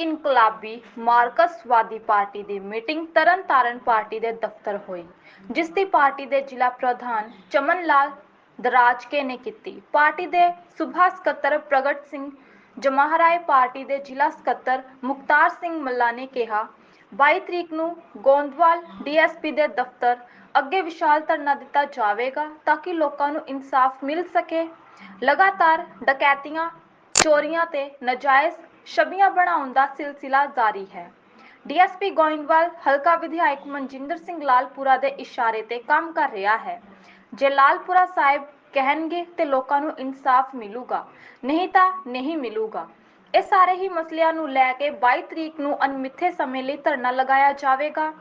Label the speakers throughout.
Speaker 1: ਇਨਕਲਾਬੀ ਮਾਰਕਸਵਾਦੀ ਪਾਰਟੀ ਦੀ ਮੀਟਿੰਗ ਤਰਨਤਾਰਨ ਪਾਰਟੀ ਦੇ ਦਫ਼ਤਰ ਹੋਈ, ਜਿਸ ਦੀ ਪਾਰਟੀ ਦੇ ਜ਼ਿਲ੍ਹਾ ਪ੍ਰਧਾਨ ਚਮਨ ਲਾਲ ਦਰਾਜਕੇ ਨੇ ਕੀਤੀ। ਪਾਰਟੀ ਦੇ ਸੁਭਾ ਸਕੱਤਰ ਪ੍ਰਗਟ ਸਿੰਘ ਜਮਾਹਰਾਏ ਪਾਰਟੀ ਦੇ ਜ਼ਿਲ੍ਹਾ ਸਕੱਤਰ ਮੁਖਤਾਰ ਸਿੰਘ ਮੱਲਾ ਨੇ ਕਿਹਾ 22 ਤਰੀਕ ਨੂੰ ਗੋਂਦਵਾਲ ਡੀਐਸਪੀ ਦੇ ਦਫ਼ਤਰ ਅੱਗੇ ਵਿਸ਼ਾਲ ਧਰਨਾ ਦਿੱਤਾ ਜਾਵੇਗਾ ਤਾਂ ਕਿ ਲੋਕਾਂ ਨੂੰ ਇਨਸਾਫ ਮਿਲ ਸਕੇ। ਲਗਾਤਾਰ ਡਕੈਤੀਆਂ, ਚੋਰੀਆਂ ਤੇ ਨਜਾਇਜ਼ ਛਬੀਆਂ ਬਣਾਉਣ ਦਾ ਸਿਲਸਿਲਾ ਜਾਰੀ ਹੈ। ਡੀਐਸਪੀ ਗੋਇੰਦਵਾਲ ਹਲਕਾ ਵਿਧਾਇਕ ਮਨਜਿੰਦਰ ਸਿੰਘ ਲਾਲਪੁਰਾ ਦੇ ਇਸ਼ਾਰੇ ਤੇ ਕੰਮ ਕਰ ਰਿਹਾ ਹੈ। ਜੇ ਲਾਲਪੁਰਾ ਸਾਹਿਬ ਕਹਿਣਗੇ ਤੇ ਲੋਕਾਂ ਨੂੰ ਇਨਸਾਫ ਮਿਲੂਗਾ। ਨਹੀਂ ਤਾਂ ਨਹੀਂ ਮਿਲੂਗਾ। ਇਹ ਸਾਰੇ ਹੀ ਮਸਲਿਆਂ ਨੂੰ ਲੈ ਕੇ 22 ਤਰੀਕ ਨੂੰ ਅਨਮਿੱਥੇ ਸਮੇਂ ਲਈ ਧਰਨਾ ਲਗਾਇਆ ਜਾਵੇਗਾ।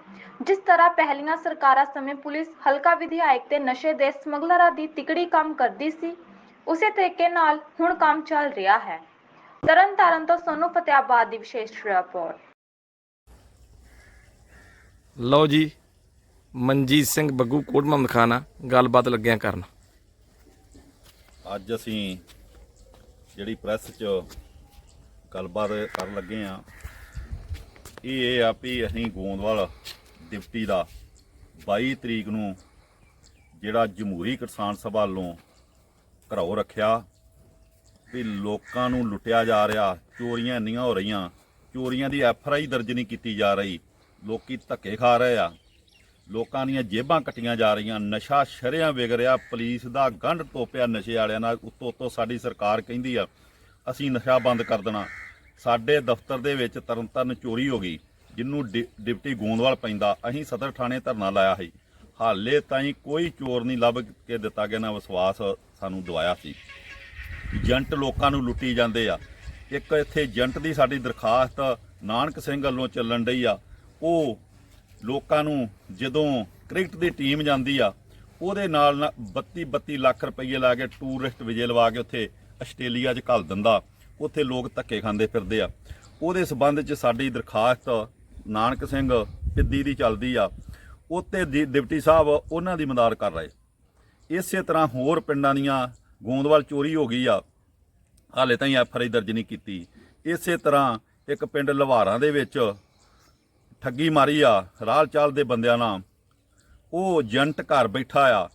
Speaker 1: ਜਿਸ ਤਰ੍ਹਾਂ ਪਹਿਲੀਆਂ ਸਰਕਾਰਾਂ ਸਮੇਂ ਪੁਲਿਸ ਹਲਕਾ ਵਿਧਾਇਕ ਤੇ ਨਸ਼ੇ ਦੇ ਸਮਗਲਰਾਂ ਦੀ ਤਿਕੜੀ ਕੰਮ ਕਰਦੀ ਸੀ, ਉਸੇ ਤਰੀਕੇ ਨਾਲ ਹੁਣ ਕੰਮ ਚੱਲ ਰਿਹਾ ਹੈ। ਤਰਨਤਾਰਨ ਤੋਂ ਸੋਨੂ ਫਤਿਆਬਾਦ ਦੀ ਵਿਸ਼ੇਸ਼ ਰਿਪੋਰਟ।
Speaker 2: ਲਓ ਜੀ ਮਨਜੀਤ ਸਿੰਘ ਬੱਗੂ ਕੋਟ ਮੁਹੰਮਦ ਖਾਨਾ ਗੱਲਬਾਤ ਲੱਗਿਆ ਕਰਨ।
Speaker 3: ਅੱਜ ਅਸੀਂ ਜਿਹੜੀ ਪ੍ਰੈਸ 'ਚ ਗੱਲਬਾਤ ਕਰਨ ਲੱਗੇ ਆ ਇਹ ਇਹ ਆ ਵੀ ਅਸੀਂ ਗੋਂਦਵਾਲ ਡਿਪਟੀ ਦਾ 22 ਤਰੀਕ ਨੂੰ ਜਿਹੜਾ ਜਮਹੂਰੀ ਕਿਸਾਨ ਸਭਾ ਵੱਲੋਂ ਘਰਾਓ ਰੱਖਿਆ ਵੀ ਲੋਕਾਂ ਨੂੰ ਲੁੱਟਿਆ ਜਾ ਰਿਹਾ, ਚੋਰੀਆਂ ਇੰਨੀਆਂ ਹੋ ਰਹੀਆਂ, ਚੋਰੀਆਂ ਦੀ ਐਫ ਆਈ ਦਰਜ ਨਹੀਂ ਕੀਤੀ ਜਾ ਰਹੀ, ਲੋਕੀ ਧੱਕੇ ਖਾ ਰਹੇ ਆ। ਲੋਕਾਂ ਦੀਆਂ ਜੇਬਾਂ ਕੱਟੀਆਂ ਜਾ ਰਹੀਆਂ, ਨਸ਼ਾ ਸ਼ਰਿਆਂ ਵਿਗ ਰਿਹਾ, ਪੁਲਿਸ ਦਾ ਗੰਢ ਤੋਪਿਆ ਨਸ਼ੇ ਵਾਲਿਆਂ ਨਾਲ, ਉੱਤੋਂ ਉੱਤੋਂ ਸਾਡੀ ਸਰਕਾਰ ਕਹਿੰਦੀ ਆ, ਅਸੀਂ ਨਸ਼ਾ ਬੰਦ ਕਰ ਦੇਣਾ। ਸਾਡੇ ਦਫ਼ਤਰ ਦੇ ਵਿੱਚ ਤਰਨਤਾਰਨ ਚੋਰੀ ਹੋ ਗਈ ਜਿਹਨੂੰ ਡਿ- ਡਿਪਟੀ ਗੋਂਦਵਾਲ ਪੈਂਦਾ, ਅਸੀਂ ਸਦਰ ਥਾਣੇ ਧਰਨਾ ਲਾਇਆ ਸੀ। ਹਾਲੇ ਤਾਈਂ ਕੋਈ ਚੋਰ ਨਹੀਂ ਲੱਭ ਕੇ ਦਿੱਤਾ ਗਿਆ, ਨਾ ਵਿਸ਼ਵਾਸ ਸਾਨੂੰ ਦਵਾਇਆ ਸੀ। ਏਜੰਟ ਲੋਕਾਂ ਨੂੰ ਲੁੱਟੀ ਜਾਂਦੇ ਆ। ਇੱਕ ਇੱਥੇ ਏਜੰਟ ਦੀ ਸਾਡੀ ਦਰਖਾਸਤ ਨਾਨਕ ਸਿੰਘ ਵੱਲੋਂ ਚੱਲਣ ਡਈ ਆ। ਉਹ ਲੋਕਾਂ ਨੂੰ ਜਦੋਂ ਕ੍ਰਿਕਟ ਦੀ ਟੀਮ ਜਾਂਦੀ ਆ, ਉਹਦੇ ਨਾਲ 32 32 ਲੱਖ ਰੁਪਏ ਲਾ ਕੇ ਟੂਰਿਸਟ ਵਿਜੇ ਲਵਾ ਕੇ ਉੱਥੇ ਆਸਟ੍ਰੇਲੀਆ 'ਚ ਘੱਲ ਦਿੰਦਾ। ਉੱਥੇ ਲੋਕ ਧੱਕੇ ਖਾਂਦੇ ਫਿਰਦੇ ਆ। ਉਹਦੇ ਸਬੰਧ 'ਚ ਸਾਡੀ ਦਰਖਾਸਤ ਨਾਨਕ ਸਿੰਘ ਪਿੱਦੀ ਦੀ ਚੱਲਦੀ ਆ। ਉੱਤੇ ਦੀ- ਡਿਪਟੀ ਸਾਹਿਬ ਉਹਨਾਂ ਦੀ ਮਦਦ ਕਰ ਰਹੇ। ਇਸੇ ਤਰ੍ਹਾਂ ਹੋਰ ਪਿੰਡਾਂ ਦੀਆਂ ਗੋਂਦਵਾਲ ਚੋਰੀ ਹੋ ਗਈ ਆ। ਹਾਲੇ ਤਾਈਂ ਐਫ ਆਈ ਦਰਜ ਨਹੀਂ ਕੀਤੀ। ਇਸੇ ਤਰ੍ਹਾਂ ਇੱਕ ਪਿੰਡ ਲਵਾਰਾਂ ਦੇ ਵਿੱਚ ਠੱਗੀ ਮਾਰੀ ਆ, ਰਾਲ ਚਾਲ ਦੇ ਬੰਦਿਆਂ ਨਾਲ। ਉਹ ਏਜੰਟ ਘਰ ਬੈਠਾ ਆ।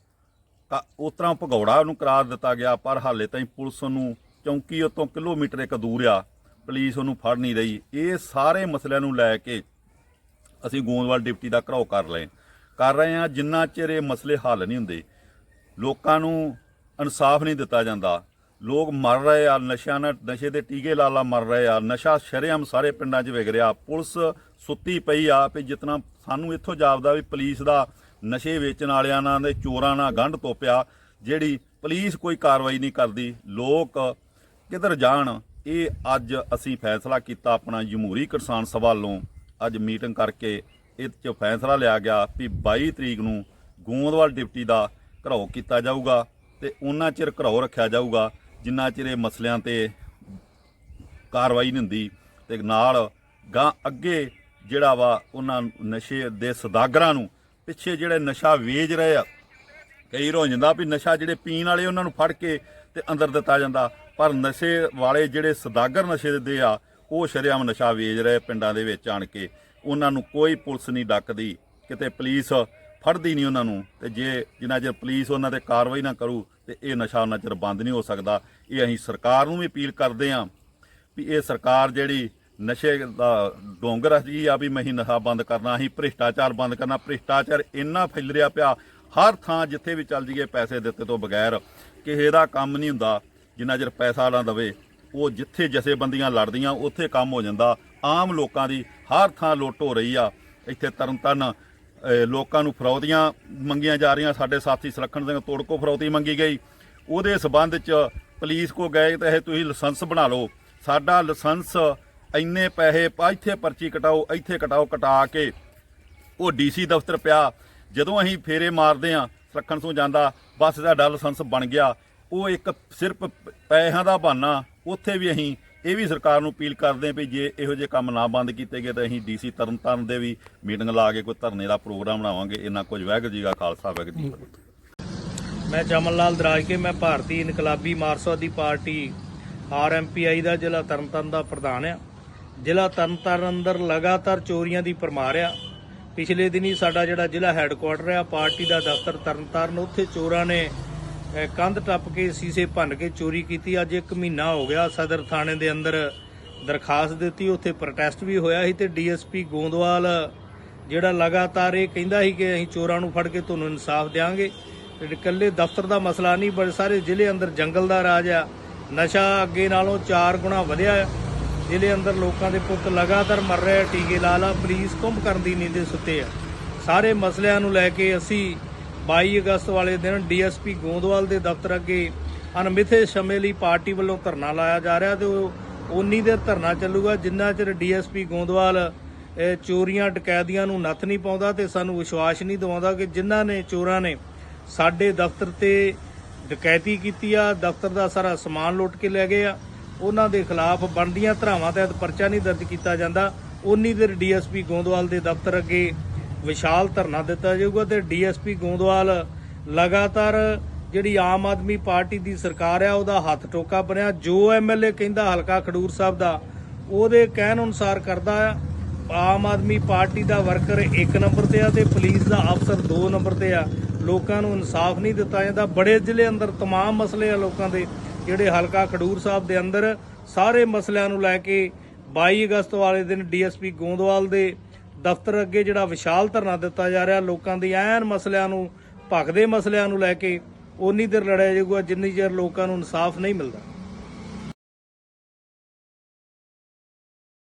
Speaker 3: ਤਾਂ ਉਸ ਤਰ੍ਹਾਂ ਭਗੌੜਾ ਉਹਨੂੰ ਕਰਾਰ ਦਿੱਤਾ ਗਿਆ, ਪਰ ਹਾਲੇ ਤਾਈਂ ਪੁਲਿਸ ਨੂੰ ਚੌਂਕੀ ਉਤੋਂ ਕਿਲੋਮੀਟਰ ਇੱਕ ਦੂਰ ਆ। ਪੁਲਿਸ ਉਹਨੂੰ ਫੜ ਨਹੀਂ ਰਹੀ। ਇਹ ਸਾਰੇ ਮਸਲਿਆਂ ਨੂੰ ਲੈ ਕੇ ਅਸੀਂ ਗੋਂਦਵਾਲ ਡਿਪਟੀ ਦਾ ਘਰਾਓ ਕਰ ਲਏ ਕਰ ਰਹੇ ਹਾਂ ਜਿੰਨਾ ਚਿਰ ਇਹ ਮਸਲੇ ਹੱਲ ਨਹੀਂ ਹੁੰਦੇ। ਲੋਕਾਂ ਨੂੰ ਇਨਸਾਫ ਨਹੀਂ ਦਿੱਤਾ ਜਾਂਦਾ। ਲੋਕ ਮਰ ਰਹੇ ਆ, ਨਸ਼ਿਆਂ ਨਾਲ, ਨਸ਼ੇ ਦੇ ਟੀਕੇ ਲਾ ਲਾ ਮਰ ਰਹੇ ਆ, ਨਸ਼ਾ ਸ਼ਰੇਆਮ ਸਾਰੇ ਪਿੰਡਾਂ 'ਚ ਵਿਗ ਰਿਹਾ। ਪੁਲਿਸ ਸੁੱਤੀ ਪਈ ਆ ਵੀ ਜਿਤਨਾ ਸਾਨੂੰ ਇੱਥੋਂ ਜਾਪਦਾ ਵੀ ਪੁਲਿਸ ਦਾ ਨਸ਼ੇ ਵੇਚਣ ਵਾਲਿਆਂ ਨਾਲ ਦੇ ਚੋਰਾਂ ਨਾਲ ਗੰਢ ਤੋਪਿਆ, ਜਿਹੜੀ ਪੁਲਿਸ ਕੋਈ ਕਾਰਵਾਈ ਨਹੀਂ ਕਰਦੀ। ਲੋਕ ਕਿੱਧਰ ਜਾਣ? ਇਹ ਅੱਜ ਅਸੀਂ ਫੈਸਲਾ ਕੀਤਾ ਆਪਣਾ ਜਮਹੂਰੀ ਕਿਸਾਨ ਸਭਾ ਵੱਲੋਂ। ਅੱਜ ਮੀਟਿੰਗ ਕਰਕੇ ਇਹ 'ਚ ਫੈਸਲਾ ਲਿਆ ਗਿਆ ਵੀ 22 ਤਰੀਕ ਨੂੰ ਗੋਂਦਵਾਲ ਡਿਪਟੀ ਦਾ ਘਰਾਓ ਕੀਤਾ ਜਾਊਗਾ। ਤੇ ਉਹਨਾਂ ਚਿਰ ਘਰਾਓ ਰੱਖਿਆ ਜਾਊਗਾ, ਜਿੰਨਾ ਚਿਰ ਇਹ ਮਸਲਿਆਂ ਤੇ ਕਾਰਵਾਈ ਨਹੀਂ ਹੁੰਦੀ ਤੇ ਨਾਲ ਗਾਂ ਅੱਗੇ ਜਿਹੜਾ ਵਾ ਉਹਨਾਂ ਨਸ਼ੇ ਦੇ ਸਦਾਗਰਾਂ ਨੂੰ ਪਿੱਛੇ ਜਿਹੜੇ ਨਸ਼ਾ ਵੇਚ ਰਹੇ ਆ, ਕਈ ਰੋ ਜਾਂਦਾ ਵੀ ਨਸ਼ਾ ਜਿਹੜੇ ਪੀਣ ਵਾਲੇ ਉਹਨਾਂ ਨੂੰ ਫੜ ਕੇ ਤੇ ਅੰਦਰ ਦਿੱਤਾ ਜਾਂਦਾ, ਪਰ ਨਸ਼ੇ ਵਾਲੇ ਜਿਹੜੇ ਸਦਾਗਰ ਨਸ਼ੇ ਦੇ ਆ, ਉਹ ਸ਼ਰੇਆਮ ਨਸ਼ਾ ਵੇਚ ਰਹੇ ਪਿੰਡਾਂ ਦੇ ਵਿੱਚ ਆਣ ਕੇ। ਉਹਨਾਂ ਨੂੰ ਕੋਈ ਪੁਲਿਸ ਨਹੀਂ ਡੱਕਦੀ, ਕਿਤੇ ਪੁਲਿਸ ਫੜਦੀ ਨਹੀਂ ਉਹਨਾਂ ਨੂੰ ਤੇ ਜੇ ਜਿੰਨਾ ਚਿਰ ਪੁਲਿਸ ਉਹਨਾਂ ਤੇ ਕਾਰਵਾਈ ਨਾ ਕਰੂ ਤੇ ਇਹ ਨਸ਼ਾ ਉਹਨਾਂ ਚਿਰ ਬੰਦ ਨਹੀਂ ਹੋ ਸਕਦਾ। ਇਹ ਅਸੀਂ ਸਰਕਾਰ ਨੂੰ ਵੀ ਅਪੀਲ ਕਰਦੇ ਹਾਂ ਵੀ ਇਹ ਸਰਕਾਰ ਜਿਹੜੀ ਨਸ਼ੇ ਦਾ ਡੋਂਗਰ ਜੀ, ਆ ਵੀ ਮਹੀਂ ਨਸ਼ਾ ਬੰਦ ਕਰਨਾ, ਅਸੀਂ ਭ੍ਰਿਸ਼ਟਾਚਾਰ ਬੰਦ ਕਰਨਾ, ਭ੍ਰਿਸ਼ਟਾਚਾਰ ਇੰਨਾ ਫੈਲ ਰਿਹਾ ਪਿਆ, ਹਰ ਥਾਂ ਜਿੱਥੇ ਵੀ ਚੱਲ ਜੀਏ ਪੈਸੇ ਦਿੱਤੇ ਤੋਂ ਬਗੈਰ ਕਿਸੇ ਦਾ ਕੰਮ ਨਹੀਂ ਹੁੰਦਾ, ਜਿੰਨਾ ਚਿਰ ਪੈਸਾ ਨਾ ਦਵੇ, ਉਹ ਜਿੱਥੇ ਜਥੇਬੰਦੀਆਂ ਲੜਦੀਆਂ, ਉੱਥੇ ਕੰਮ ਹੋ ਜਾਂਦਾ। ਆਮ ਲੋਕਾਂ ਦੀ ਹਰ ਥਾਂ ਲੁੱਟ ਹੋ ਰਹੀ ਆ। ਇੱਥੇ ਤਰਨਤਾਰਨ ਅਹ ਲੋਕਾਂ ਨੂੰ ਫਰੌਤੀਆਂ ਮੰਗੀਆਂ ਜਾ ਰਹੀਆਂ, ਸਾਡੇ ਸਾਥੀ ਸੁਲੱਖਣ ਸਿੰਘ ਤੋੜਕੋ ਫਰੌਤੀ ਮੰਗੀ ਗਈ। ਉਹਦੇ ਸਬੰਧ ਚ ਪੁਲਿਸ ਕੋ ਗਏ ਤਾਂ ਇਹ ਤੁਸੀਂ ਲਾਇਸੈਂਸ ਬਣਾ ਲਓ। ਸਾਡਾ ਲਾਇਸੈਂਸ ਇੰਨੇ ਪੈਸੇ ਇੱਥੇ ਪਰਚੀ ਕਟਾਓ, ਇੱਥੇ ਕਟਾਓ, ਕਟਾ ਕੇ ਉਹ ਡੀਸੀ ਦਫ਼ਤਰ ਪਿਆ। ਜਦੋਂ ਅਸੀਂ ਫੇਰੇ ਮਾਰਦੇ ਆ ਸੁਲੱਖਣ ਤੋਂ ਜਾਂਦਾ, ਬਸ ਸਾਡਾ ਲਾਇਸੈਂਸ ਬਣ ਗਿਆ। ਉਹ ਇੱਕ ਸਿਰਫ ਪੈਸਿਆਂ ਦਾ ਬਹਾਨਾ, ਉੱਥੇ ਵੀ ਅਸੀਂ ਇਹ ਵੀ ਸਰਕਾਰ ਨੂੰ ਅਪੀਲ ਕਰਦੇ ਹਾਂ ਵੀ ਜੇ ਇਹੋ ਜਿਹੇ ਕੰਮ ਨਾ ਬੰਦ ਕੀਤੇ ਗਏ ਤਾਂ ਅਸੀਂ ਡੀਸੀ ਤਰਨਤਾਰਨ ਦੇ ਵੀ ਮੀਟਿੰਗ ਲਾ ਕੇ ਕੋਈ ਧਰਨੇ ਦਾ ਪ੍ਰੋਗਰਾਮ ਬਣਾਵਾਂਗੇ। ਇਹਨਾਂ ਕੁਝ ਵਾਹਿਗੁਰੂ ਜੀ ਕਾ ਖਾਲਸਾ, ਵਾਹਿਗੁਰੂ ਜੀ
Speaker 4: ਮੈਂ ਚਮਨ ਲਾਲ ਦਰਾਜ ਕੇ, ਮੈਂ ਭਾਰਤੀ ਇਨਕਲਾਬੀ ਮਾਰਸਵਾਦੀ ਪਾਰਟੀ ਆਰਐਮਪੀਆਈ ਦਾ ਜ਼ਿਲ੍ਹਾ ਤਰਨਤਾਰਨ ਦਾ ਪ੍ਰਧਾਨ ਆ ਜ਼ਿਲ੍ਹਾ ਤਰਨਤਾਰਨ ਅੰਦਰ ਲਗਾਤਾਰ ਚੋਰੀਆਂ ਦੀ ਪਰਮਾਰ ਆ। ਪਿਛਲੇ ਦਿਨੀ ਸਾਡਾ ਜਿਹੜਾ ਜ਼ਿਲ੍ਹਾ ਹੈੱਡਕੁਆਟਰ ਆ, ਪਾਰਟੀ ਦਾ ਦਫ਼ਤਰ ਤਰਨਤਾਰਨ, ਉੱਥੇ ਚੋਰਾਂ ਨੇ ਕੰਧ ਟੱਪ ਕੇ ਸੀਸੇ ਭੰਨ ਕੇ ਚੋਰੀ ਕੀਤੀ। ਅੱਜ 1 ਮਹੀਨਾ ਹੋ ਗਿਆ ਸਦਰ ਥਾਣੇ ਦੇ ਅੰਦਰ ਦਰਖਾਸਤ ਦਿੱਤੀ। ਉੱਥੇ ਪ੍ਰੋਟੈਸਟ ਵੀ ਹੋਇਆ ਸੀ ਤੇ ਡੀਐਸਪੀ ਗੋਂਦਵਾਲ, ਜਿਹੜਾ ਲਗਾਤਾਰ ਇਹ ਕਹਿੰਦਾ ਸੀ ਕਿ ਅਸੀਂ ਚੋਰਾਂ ਨੂੰ ਫੜ ਕੇ ਤੁਹਾਨੂੰ ਇਨਸਾਫ ਦੇਵਾਂਗੇ ਇਕੱਲੇ ਦਫ਼ਤਰ ਦਾ ਮਸਲਾ ਨਹੀਂ, ਬੜੇ ਸਾਰੇ ਜ਼ਿਲ੍ਹੇ ਅੰਦਰ ਜੰਗਲ ਦਾ ਰਾਜ ਆ। ਨਸ਼ਾ ਅੱਗੇ ਨਾਲੋਂ 4 ਗੁਣਾ ਵਧਿਆ ਆ। ਜ਼ਿਲ੍ਹੇ ਅੰਦਰ ਲੋਕਾਂ ਦੇ ਪੁੱਤ ਲਗਾਤਾਰ ਮਰ ਰਹੇ ਟੀਕੇ ਲਾ ਲਾ, ਪੁਲਿਸ ਕੁੰਭ ਕਰਨ ਦੀ ਨੀਂਦੇ ਸੁੱਤੇ ਆ। ਸਾਰੇ ਮਸਲਿਆਂ ਨੂੰ ਲੈ ਕੇ ਅਸੀਂ 22 ਅਗਸਤ ਵਾਲੇ ਦਿਨ ਡੀਐਸਪੀ ਗੋਂਦਵਾਲ ਦੇ ਦਫ਼ਤਰ ਅੱਗੇ ਅਣਮਿੱਥੇ ਸਮੇਂ ਲਈ ਪਾਰਟੀ ਵੱਲੋਂ ਧਰਨਾ ਲਾਇਆ ਜਾ ਰਿਹਾ ਤੇ ਉਹ ਉਨੀ ਦੇਰ ਧਰਨਾ ਚੱਲੂਗਾ, ਜਿੰਨਾ ਚਿਰ ਡੀਐਸਪੀ ਗੋਂਦਵਾਲ, ਇਹ ਚੋਰੀਆਂ ਡਕੈਦੀਆਂ ਨੂੰ ਨੱਥ ਨਹੀਂ ਪਾਉਂਦਾ ਤੇ ਸਾਨੂੰ ਵਿਸ਼ਵਾਸ ਨਹੀਂ ਦਿਵਾਉਂਦਾ ਕਿ ਜਿਨ੍ਹਾਂ ਨੇ ਚੋਰਾਂ ਨੇ ਸਾਡੇ ਦਫ਼ਤਰ ਤੇ ਡਕੈਤੀ ਕੀਤੀ ਆ, ਦਫ਼ਤਰ ਦਾ ਸਾਰਾ ਸਮਾਨ ਲੁੱਟ ਕੇ ਲੈ ਗਏ ਆ। ਉਹਨਾਂ ਦੇ ਖਿਲਾਫ ਬਣਦੀਆਂ ਧਰਾਵਾਂ ਤਹਿਤ ਪਰਚਾ ਨਹੀਂ ਦਰਜ ਕੀਤਾ ਜਾਂਦਾ। ਉਨੀ ਦੇਰ ਡੀਐਸਪੀ ਗੋਂਦਵਾਲ ਦੇ ਦਫ਼ਤਰ ਅੱਗੇ ਵਿਸ਼ਾਲ ਧਰਨਾ ਦਿੱਤਾ ਜਾਊਗਾ ਤੇ ਡੀਐਸਪੀ ਗੋਂਦਵਾਲ ਲਗਾਤਾਰ ਜਿਹੜੀ ਆਮ ਆਦਮੀ ਪਾਰਟੀ ਦੀ ਸਰਕਾਰ ਆ ਉਹਦਾ ਹੱਥ ਟੋਕਾ ਬਣਿਆ ਜੋ ਐਮਐਲਏ ਕਹਿੰਦਾ ਹਲਕਾ ਖਡੂਰ ਸਾਹਿਬ ਦਾ ਉਹਦੇ ਕਹਿਣ ਅਨੁਸਾਰ ਕਰਦਾ ਆ ਆਮ ਆਦਮੀ ਪਾਰਟੀ ਦਾ ਵਰਕਰ 1 ਨੰਬਰ ਤੇ ਆ ਤੇ ਪੁਲਿਸ ਦਾ ਅਫਸਰ 2 ਨੰਬਰ ਤੇ ਆ ਲੋਕਾਂ ਨੂੰ ਇਨਸਾਫ ਨਹੀਂ ਦਿੱਤਾ ਜਾਂਦਾ ਬੜੇ ਜ਼ਿਲ੍ਹੇ ਅੰਦਰ तमाम ਮਸਲੇ ਆ ਲੋਕਾਂ ਦੇ ਜਿਹੜੇ ਹਲਕਾ ਖਡੂਰ ਸਾਹਿਬ ਦੇ ਅੰਦਰ ਸਾਰੇ ਮਸਲਿਆਂ ਨੂੰ ਲੈ ਕੇ 22 ਅਗਸਤ ਵਾਲੇ ਦਿਨ ਡੀਐਸਪੀ ਗੋਂਦਵਾਲ ਦੇ ਦਫ਼ਤਰ ਅੱਗੇ ਜਿਹੜਾ ਵਿਸ਼ਾਲ ਧਰਨਾ ਦਿੱਤਾ ਜਾ ਰਿਹਾ, ਲੋਕਾਂ ਦੀ ਐਨ ਮਸਲਿਆਂ ਨੂੰ ਭਖਦੇ ਮਸਲਿਆਂ ਨੂੰ ਲੈ ਕੇ ਉਨੀ ਦੇਰ ਲੜਿਆ ਜਾਊਗਾ ਜਿੰਨੀ ਚਿਰ ਲੋਕਾਂ ਨੂੰ ਇਨਸਾਫ ਨਹੀਂ ਮਿਲਦਾ।